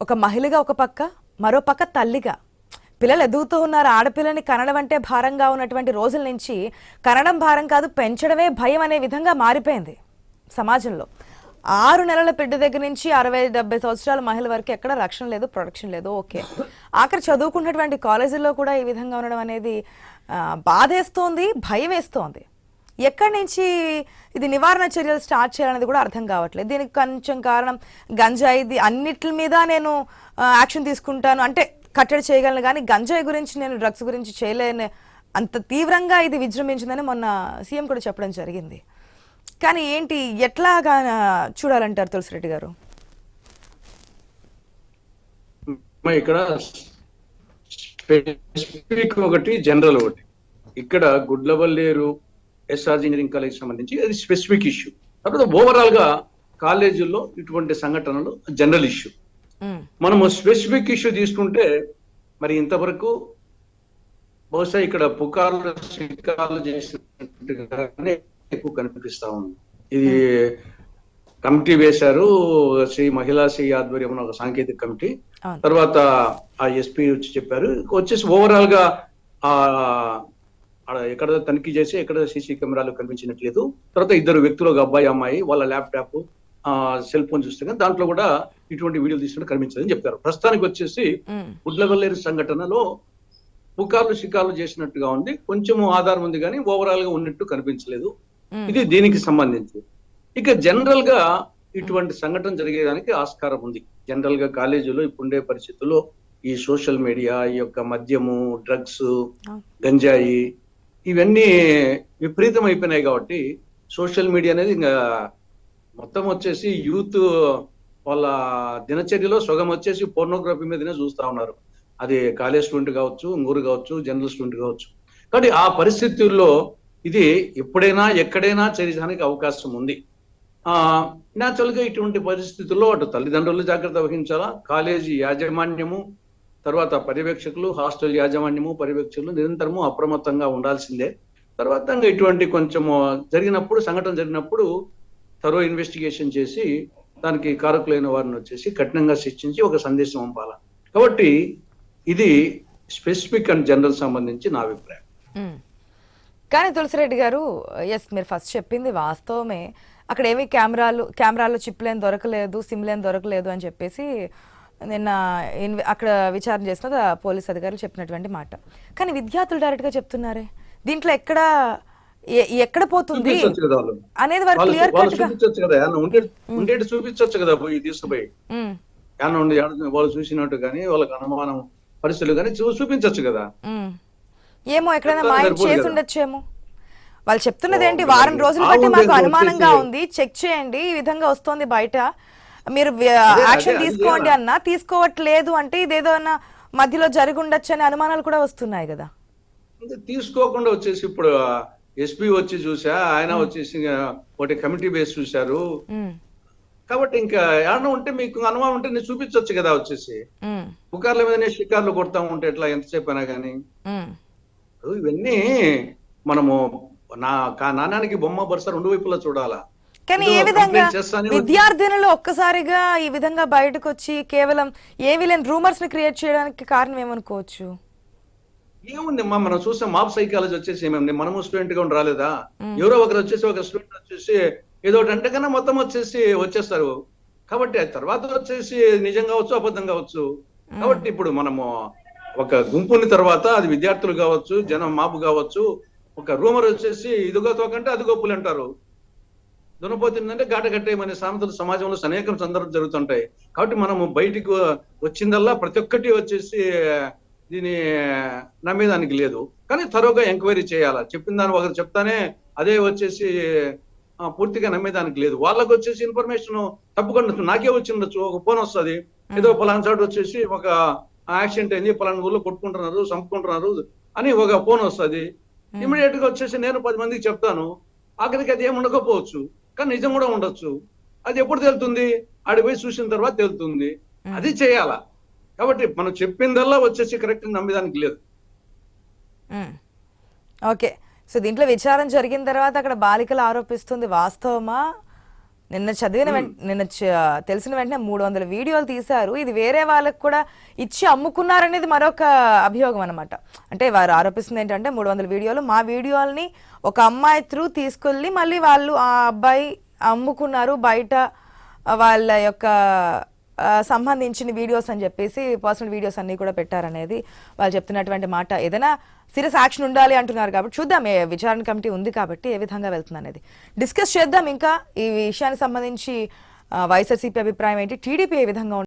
ఒక మహిళగా ఒక పక్క మరో పక్క తల్లిగా. పిల్లలు ఎదుగుతూ ఉన్నారు. ఆడపిల్లని కనడం అంటే భారంగా ఉన్నటువంటి రోజుల నుంచి కనడం భారం కాదు పెంచడమే భయం అనే విధంగా మారిపోయింది సమాజంలో. ఆరు నెలల బిడ్డ దగ్గర నుంచి అరవై డెబ్బై సంవత్సరాల మహిళ వరకు ఎక్కడ రక్షణ లేదు ప్రొటెక్షన్ లేదు ఓకే. ఆఖరి చదువుకున్నటువంటి కాలేజీల్లో కూడా ఈ విధంగా ఉండడం అనేది బాధేస్తోంది భయం వేస్తోంది ఎక్కడి నుంచి ఇది నివారణ చర్యలు స్టార్ట్ చేయాలనేది కూడా అర్థం కావట్లేదు. దీనికి కొంచెం కారణం గంజాయి ఇది అన్నిటి మీద నేను యాక్షన్ తీసుకుంటాను. అంటే కట్టడి చేయగలను కానీ గంజాయి గురించి నేను డ్రగ్స్ గురించి చేయలేని అంత తీవ్రంగా ఇది విజృంభించిందని మొన్న సీఎం కూడా చెప్పడం జరిగింది. కానీ ఏంటి ఎట్లాగా చూడాలంటారు తులసిరెడ్డి గారు? ఇక్కడ స్పెసిఫిక్ ఒకటి జనరల్ ఒకటి. ఇక్కడ గుడ్లవల్లేరు ఎస్ఆర్ ఇంజనీరింగ్ కాలేజ్ సంబంధించి అది స్పెసిఫిక్ ఇష్యూ తర్వాత ఓవరాల్గా కాలేజీల్లో ఇటువంటి సంఘటనలు జనరల్ ఇష్యూ మనము స్పెసిఫిక్ ఇష్యూ తీసుకుంటే మరి ఇంతవరకు బహుశా ఇక్కడ పుకార్లు శికార్లు చేసినట్టుగానే ఎక్కువ కనిపిస్తా ఉంది. ఇది కమిటీ వేశారు శ్రీ మహిళా శ్రీ ఆధ్వర్యంలో ఒక సాంకేతిక కమిటీ. తర్వాత ఆ ఎస్పీ వచ్చి చెప్పారు. వచ్చేసి ఓవరాల్గా ఆ ఎక్కడ తనిఖీ చేసి ఎక్కడ సీసీ కెమెరాలు కనిపించినట్లేదు. తర్వాత ఇద్దరు వ్యక్తులు ఒక అబ్బాయి అమ్మాయి వాళ్ళ ల్యాప్టాప్ ఆ సెల్ ఫోన్ చూస్తే కానీ దాంట్లో కూడా ఇటువంటి వీడియోలు తీసుకుంటే కనిపించదని చెప్పారు ప్రస్తుతానికి వచ్చేసి ఉమ్, గుడ్లగల్లేరు సంఘటనలో పుకార్లు షికార్లు చేసినట్టుగా ఉంది. కొంచెం ఆధారం ఉంది కానీ ఓవరాల్గా ఉన్నట్టు కనిపించలేదు. ఇది దీనికి సంబంధించి. ఇక జనరల్గా ఇటువంటి సంఘటన జరిగేదానికి ఆస్కారం ఉంది. జనరల్గా కాలేజీలో ఇప్పుండే పరిస్థితుల్లో ఈ సోషల్ మీడియా ఈ యొక్క మద్యము డ్రగ్స్. గంజాయి ఇవన్నీ విపరీతం అయిపోయినాయి కాబట్టి సోషల్ మీడియా అనేది ఇంకా మొత్తం వచ్చేసి యూత్ వాళ్ళ దినచర్యలో సగం వచ్చేసి పోర్నోగ్రఫీ మీదనే చూస్తూ ఉన్నారు. అది కాలేజ్ స్టూడెంట్ కావచ్చు ఊరు కావచ్చు జనరల్ స్టూడెంట్ కావచ్చు. కాబట్టి ఆ పరిస్థితుల్లో ఇది ఎప్పుడైనా ఎక్కడైనా చేయడానికి అవకాశం ఉంది. న్యాచురల్గా ఇటువంటి పరిస్థితుల్లో అటు తల్లిదండ్రులు జాగ్రత్త వహించాలా? కాలేజీ యాజమాన్యము తర్వాత పర్యవేక్షకులు హాస్టల్ యాజమాన్యము పర్యవేక్షకులు నిరంతరము అప్రమత్తంగా ఉండాల్సిందే. తర్వాత ఇటువంటి కొంచెము జరిగినప్పుడు సంఘటన జరిగినప్పుడు తరో ఇన్వెస్టిగేషన్ చేసి దానికి కారకులైన వారిని వచ్చేసి కఠినంగా శిక్షించి ఒక సందేశం పంపాల. కాబట్టి ఇది స్పెసిఫిక్ అండ్ జనరల్ సంబంధించి నా అభిప్రాయం. కానీ తులసిరెడ్డి గారు ఎస్ మీరు ఫస్ట్ చెప్పింది వాస్తవమే. అక్కడ ఏమీ కెమెరాలు కెమెరాలో చిప్లేం దొరకలేదు సిమ్లేం దొరకలేదు అని చెప్పేసి నిన్న అక్కడ విచారణ చేసిన పోలీస్ అధికారులు చెప్పినటువంటి మాట. కానీ విద్యార్థులు డైరెక్ట్గా చెప్తున్నారే? దీంట్లో ఎక్కడ ఎక్కడ పోతుంది అనేది వారు క్లియర్ కట్ చూపించొచ్చు కదా ఉండేది చూపించొచ్చు కదా పోయి తీసుకుపోయి. ఉండి వాళ్ళు చూసినట్టు కానీ వాళ్ళకి అనుమానం పరిస్థితులు కానీ చూ- చూపించొచ్చు కదా. ఏమో ఎక్కడైనా మాయం చేసి. ఉండొచ్చేమో వాళ్ళు చెప్తున్నది ఏంటి వారం రోజులు బట్టి మాకు అనుమానంగా ఉంది. చెక్ చేయండి. ఈ విధంగా వస్తోంది బయట. మీరు యాక్షన్ తీసుకోండి? అన్నా. తీసుకోవట్లేదు అంటే ఇదేదో అన్న మధ్యలో జరిగి ఉండొచ్చు అనే అనుమానాలు కూడా వస్తున్నాయి కదా. తీసుకోకుండా వచ్చేసి ఇప్పుడు ఎస్పీ వచ్చి చూసా ఆయన వచ్చేసి ఒకటి కమిటీ బేస్ చూశారు. కాబట్టి ఇంకా ఏమన్నా ఉంటే మీకు అనుమానం ఉంటే నేను చూపించొచ్చు కదా వచ్చేసి. పుకార్ల మీదనే షికార్లు కొడతా ఉంటే ఎట్లా ఎంతసేపు అయినా కానీ ఇవన్నీ మనము నా కా- నాణానికి బొమ్మ బరుస రెండు వైపులా చూడాలా? కానీ ఏ విధంగా విద్యార్థినులు ఒక్కసారిగా ఈ విధంగా బయటకు వచ్చి కేవలం ఏవి లేని రూమర్స్ని క్రియేట్ చేయడానికి కారణం ఏమనుకోవచ్చు? ఏముంది అమ్మా? మనం చూస్తే మాప్ సైకాలజీ వచ్చేసి ఏమేమి మనము స్టూడెంట్గా రాలేదా? ఎవరో ఒకరు వచ్చేసి ఒక స్టూడెంట్ వచ్చేసి ఏదో అంటే కన్నా మొత్తం వచ్చేసి వచ్చేస్తారు. కాబట్టి తర్వాత వచ్చేసి నిజం కావచ్చు అబద్ధం కావచ్చు. కాబట్టి ఇప్పుడు మనము ఒక గుంపుని తర్వాత అది విద్యార్థులు కావచ్చు జనం మాపు కావచ్చు ఒక రూమర్ వచ్చేసి ఇదిగో తోకంటే అదిగో పులి అంటారు. దునపోతుందంటే గాట కట్టేయమనే సామెతలు సమాజంలో అనేక సందర్భాలు జరుగుతుంటాయి. కాబట్టి మనము బయటికి వచ్చిందల్లా ప్రతి ఒక్కటి వచ్చేసి దీన్ని నమ్మేదానికి లేదు. కానీ తరువుగా ఎంక్వైరీ చేయాలా? చెప్పిన దాన్ని ఒకరు చెప్తానే అదే వచ్చేసి పూర్తిగా నమ్మేదానికి లేదు. వాళ్ళకి వచ్చేసి ఇన్ఫర్మేషన్ తప్పకుండా నాకే వచ్చిండొచ్చు. ఒక ఫోన్ వస్తుంది. ఏదో పలానా చోట వచ్చేసి ఒక యాక్సిడెంట్ అయింది పలానా ఊళ్ళో కొట్టుకుంటున్నారు చంపుకుంటున్నారు అని ఒక ఫోన్ వస్తుంది. ఇమీడియట్గా వచ్చేసి నేను పది మందికి చెప్తాను. ఆఖరికి అది ఏమి ఉండకపోవచ్చు. కానీ నిజం కూడా ఉండొచ్చు. అది ఎప్పుడు తెలుస్తుంది ఆడి పోయి చూసిన తర్వాత తెలుస్తుంది అది చేయాలా? కాబట్టి మనం చెప్పిందల్లా వచ్చేసి కరెక్ట్ నమ్మేదానికి లేదు. ఓకే. సో దీంట్లో విచారణ జరిగిన తర్వాత అక్కడ బాలికలు ఆరోపిస్తుంది వాస్తవమా? నిన్న చదివిన నిన్న తెలిసిన వెంటనే మూడు వందల వీడియోలు తీశారు. ఇది వేరే వాళ్ళకి కూడా ఇచ్చి అమ్ముకున్నారనేది మరొక అభియోగం అనమాట అంటే వారు ఆరోపిస్తుంది ఏంటంటే మూడు వందల వీడియోలు మా వీడియోల్ని ఒక అమ్మాయి త్రూ తీసుకెళ్ళి మళ్ళీ వాళ్ళు ఆ అబ్బాయి అమ్ముకున్నారు బయట వాళ్ళ యొక్క సంబంధించిన వీడియోస్ అని చెప్పేసి పర్సనల్ వీడియోస్ అన్ని కూడా పెట్టారనేది వాళ్ళు చెప్తున్నటువంటి మాట. ఏదైనా సీరియస్ యాక్షన్ ఉండాలి అంటున్నారు కాబట్టి చూద్దాం ఏ విచారణ కమిటీ ఉంది కాబట్టి ఏ విధంగా వెళ్తుంది అనేది డిస్కస్ చేద్దాం ఇంకా ఈ విషయానికి సంబంధించి వైఎస్ఆర్సీపీ అభిప్రాయం ఏంటి టీడీపీ ఏ విధంగా